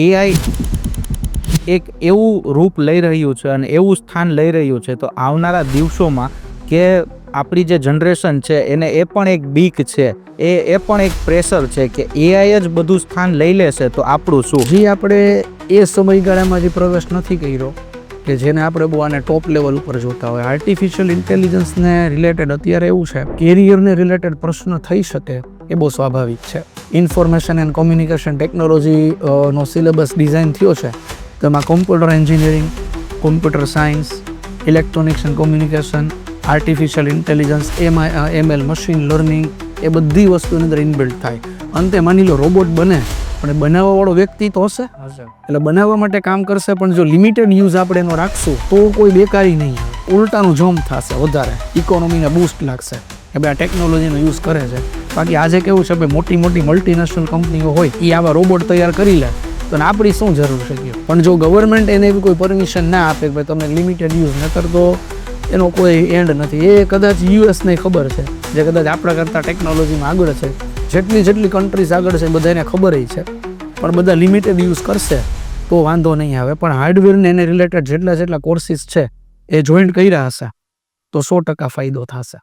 AI એક એવું રૂપ લઈ રહ્યું છે અને એવું સ્થાન લઈ રહ્યું છે, તો આવનારા દિવસોમાં કે આપણી જે જનરેશન છે, એને એ પણ એક બીક છે, એ એ પણ એક પ્રેશર છે કે એઆઈ જ બધું સ્થાન લઈ લેશે, તો આપણું શું? જે આપણે એ સમયગાળામાં જે પ્રવેશ નથી કર્યો, કે જેને આપણે બહુ આને ટોપ લેવલ ઉપર જોતા હોય આર્ટિફિશિયલ ઇન્ટેલિજન્સને રિલેટેડ અત્યારે એવું છે કેરિયરને રિલેટેડ પ્રશ્ન થઈ શકે, એ બહુ સ્વાભાવિક છે. ઇન્ફોર્મેશન એન્ડ કોમ્યુનિકેશન ટેકનોલોજી નો સિલેબસ ડિઝાઇન થયો છે તેમાં computer engineering computer science electronics and communication artificial intelligence એમાં એમએલ મશીન લર્નિંગ એ બધી વસ્તુની અંદર ઇનબિલ્ડ થાય. અંતે માની લો રોબોટ બને પણ એ બનાવવાવાળો વ્યક્તિ તો હશે. એટલે બનાવવા માટે કામ કરશે પણ જો લિમિટેડ યુઝ આપણે એનો રાખશું તો કોઈ બેકારી નહીં. ઉલટાનું જોમ થશે વધારે. ઇકોનોમીને બૂસ્ટ લાગશે. કે ભાઈ આ ટેકનોલોજીનો યુઝ કરે છે. બાકી આજે કેવું છે ભાઈ મોટી મોટી મલ્ટીનેશનલ કંપનીઓ હોય એ આવા રોબોટ તૈયાર કરી લે, તો આપણી શું જરૂર છે પણ જો ગવર્મેન્ટ એને એવી કોઈ પરમિશન ના આપે કે ભાઈ તમને લિમિટેડ યુઝ નકર તો એનો કોઈ એન્ડ નથી. એ કદાચ યુએસને ખબર છે, જે કદાચ આપણા કરતાં ટેકનોલોજીમાં આગળ છે. જેટલી જેટલી કન્ટ્રીઝ આગળ છે બધાને ખબર છે. પણ બધા લિમિટેડ યુઝ કરશે, તો વાંધો નહીં આવે. પણ હાર્ડવેરને એને રિલેટેડ જેટલા જેટલા કોર્સિસ છે, એ જોઈન્ટ કર્યા હશે, તો સો ટકા ફાયદો થશે.